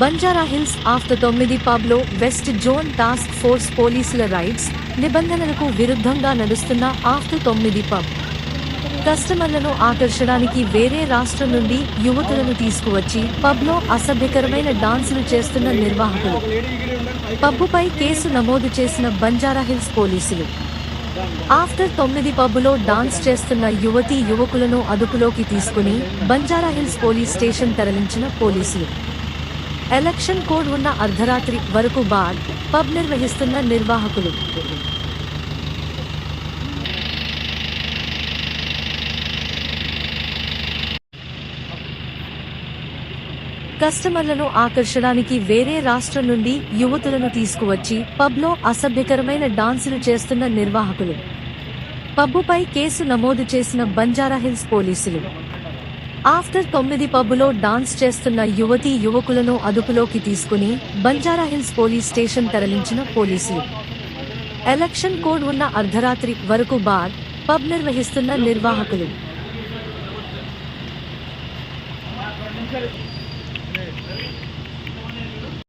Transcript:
Banjara hills after తొమ్మిది పబ్లో west zone task force పోలీసుల రైడ్స్ నిబంధనలకు విరుద్ధంగా నడుస్తున్న ఆఫ్టర్ తొమ్మిది పబ్. కస్టమర్లను ఆకర్షడానికి వేరే రాష్ట్రం నుండి యువతులను తీసుకువచ్చి పబ్లో అసభ్యకరమైన డాన్సులు చేస్తున్న నిర్వాహకులు. పబ్బుపై కేసు నమోదు చేసిన బంజారా హిల్స్ పోలీసులు. ఆఫ్టర్ తొమ్మిది పబ్బులో డాన్స్ చేస్తున్న యువతీ యువకులను అదుపులోకి తీసుకుని బంజారా హిల్స్ పోలీస్ స్టేషన్ తరలించిన పోలీసులు. ఎలక్షన్ కోడ్ ఉన్న అర్ధరాత్రి వరకు బార్ పబ్ నిర్వహిస్తున్న నిర్వాహకులు. కస్టమర్లను ఆకర్షడానికి వేరే రాష్ట్రం నుండి యువతులను తీసుకువచ్చి పబ్లో అసభ్యకరమైన డాన్సులు చేస్తున్న నిర్వాహకులు. పబ్బుపై కేసు నమోదు చేసిన బంజారాహిల్స్ పోలీసులు. ఆఫ్టర్ తొమ్మిది పబ్బులో డాన్స్ చేస్తున్న యువతీ యువకులను అదుపులోకి తీసుకుని బంజారాహిల్స్ పోలీస్ స్టేషన్ తరలించిన పోలీసులు. ఎలక్షన్ కోడ్ ఉన్న అర్ధరాత్రి వరకు బార్ పబ్ నిర్వహిస్తున్న నిర్వాహకులు.